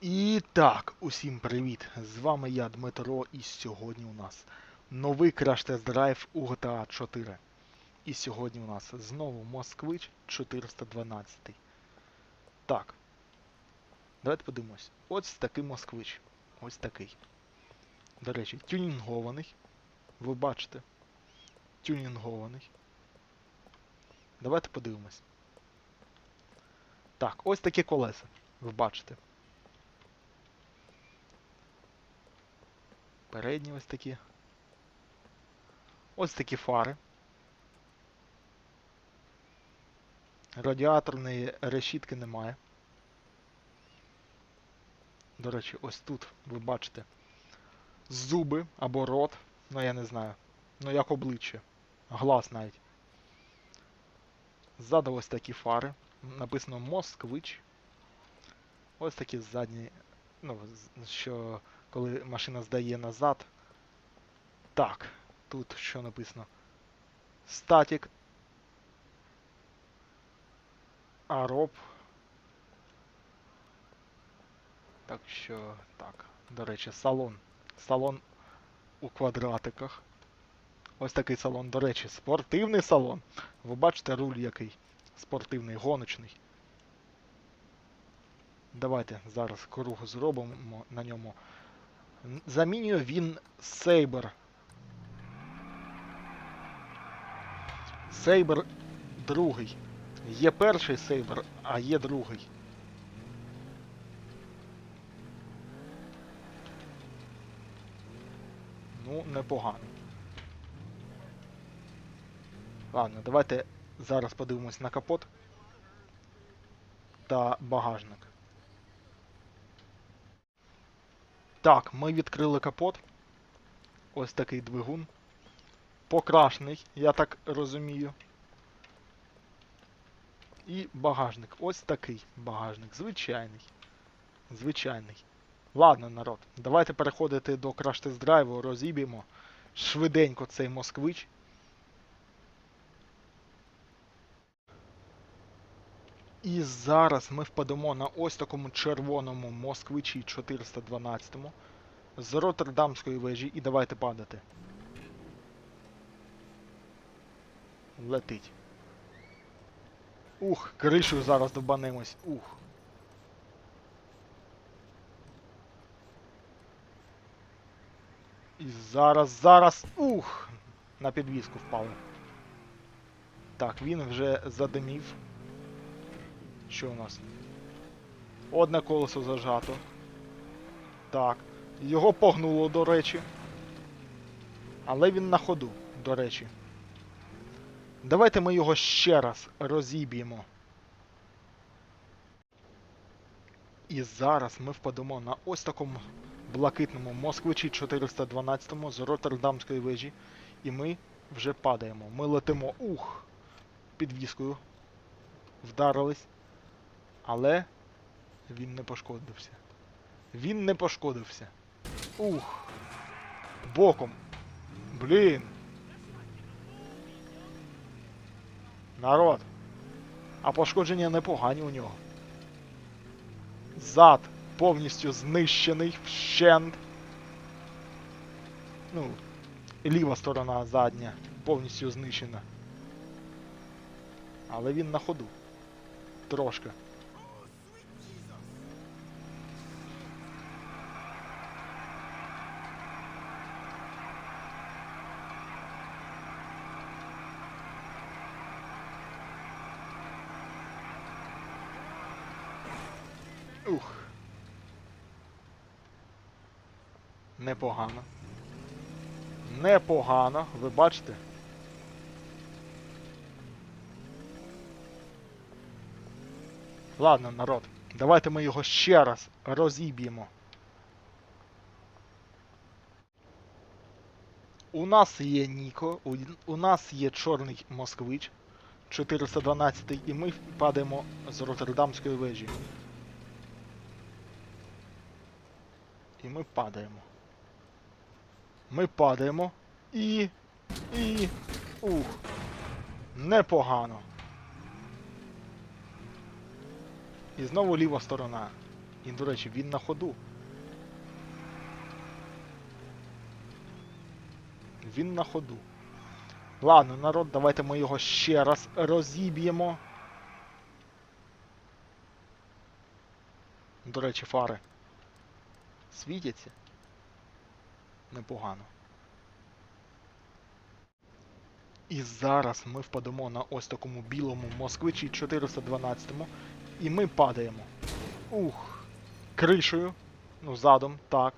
І так, усім привіт! З вами я, Дмитро, і сьогодні у нас новий краш-тест-драйв у GTA 4. І сьогодні у нас знову Москвич 412. Так. Давайте подивимось. Ось такий Москвич. Ось такий. До речі, тюнінгований. Ви бачите. Тюнінгований. Давайте подивимось. Так, ось такі колеса. Ви бачите. Передні ось такі. Ось такі фари. Радіаторної решітки немає. До речі, ось тут ви бачите зуби або рот, ну я не знаю. Ну як обличчя. Глаз навіть. Ззаду ось такі фари. Написано Москвич. Ось такі задні. Ну, що коли машина здає назад. Так, тут що написано? Статік. Ароб. Так що, так, до речі, салон. Салон у квадратиках. Ось такий салон, до речі, спортивний салон. Ви бачите руль який? Спортивний, гоночний. Давайте зараз круг зробимо на ньому. Замінює він Сейбер. Сейбер другий. Є перший Сейбер, а є другий. Ну, непогано. Ладно, давайте зараз подивимось на капот та багажник. Так, ми відкрили капот. Ось такий двигун. Покрашений, я так розумію. І багажник. Ось такий багажник. Звичайний. Звичайний. Ладно, народ, давайте переходити до краш-тест-драйву, розіб'ємо швиденько цей москвич. І зараз ми впадемо на ось такому червоному москвичі 412 з Роттердамської вежі і давайте падати. Летить. Ух, кришею зараз добанемось. Ух. І зараз, зараз. Ух! На підвіску впали. Так, він вже задимів. Що у нас? Одне колесо зажато. Так. Його погнуло, до речі. Але він на ходу, до речі. Давайте ми його ще раз розіб'ємо. І зараз ми впадемо на ось такому блакитному москвичі 412 з Роттердамської вежі. І ми вже падаємо. Ми летимо. Ух! Підвіскою. Вдарились. Але він не пошкодився. Він не пошкодився. Ух. Боком. Блін. Народ. А пошкодження непогані у нього. Зад повністю знищений вщент. Ну, ліва сторона задня повністю знищена. Але він на ходу. Трошки. Ух. Непогано. Непогано, ви бачите? Ладно, народ, давайте ми його ще раз розіб'ємо. У нас є Ніко, у, нас є чорний москвич 412 і ми падаємо з Роттердамської вежі. І ми падаємо. Ми падаємо. І. І. Ух. Непогано. І знову ліва сторона. І, до речі, він на ходу. Він на ходу. Ладно, народ, давайте ми його ще раз розіб'ємо. До речі, фари. Світяться? Непогано. І зараз ми впадемо на ось такому білому москвичі 412 му і ми падаємо. Ух. Кришею. Ну, задом, так.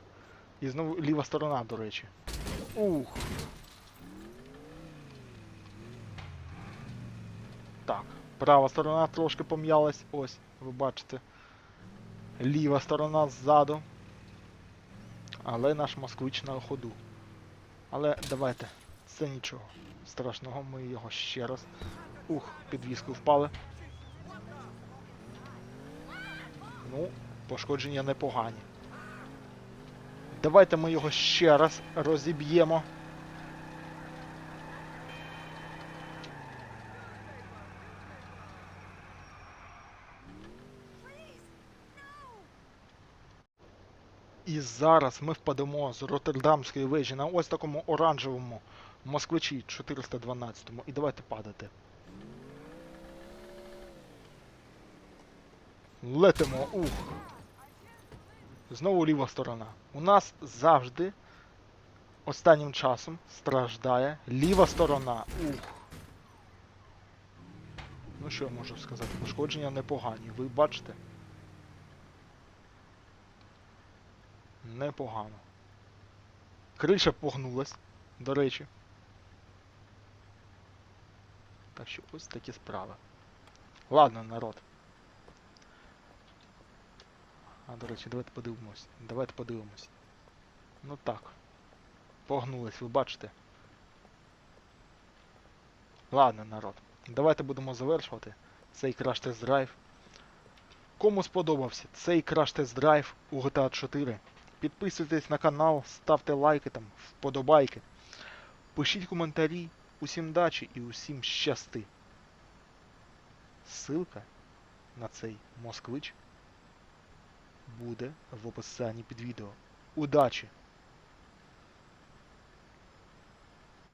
І знову ліва сторона, до речі. Ух. Так. Права сторона трошки пом'ялась. Ось, ви бачите. Ліва сторона ззаду. Але наш москвич на ходу. Але давайте. Це нічого страшного, ми його ще раз. Ух, підвіску впали. Ну, пошкодження непогані. Давайте ми його ще раз розіб'ємо. І зараз ми впадемо з Роттердамської вежі на ось такому оранжевому москвичі 412 і давайте падати. Летимо, ух. Знову ліва сторона. У нас завжди останнім часом страждає ліва сторона. Ух. Ну що я можу сказати? Пошкодження непогані, ви бачите? Непогано. Криша погнулась, до речі. Так що ось такі справи. Ладно, народ. А, до речі, давайте подивимось. Давайте подивимось. Ну так. Погнулись, ви бачите. Ладно, народ. Давайте будемо завершувати цей краш тест драйв. Кому сподобався цей краш тест драйв у GTA 4, підписуйтесь на канал, ставте лайки там, вподобайки. Пишіть коментарі. Усім дачі і усім щасти. Ссылка на цей москвич буде в описанні під відео. Удачі!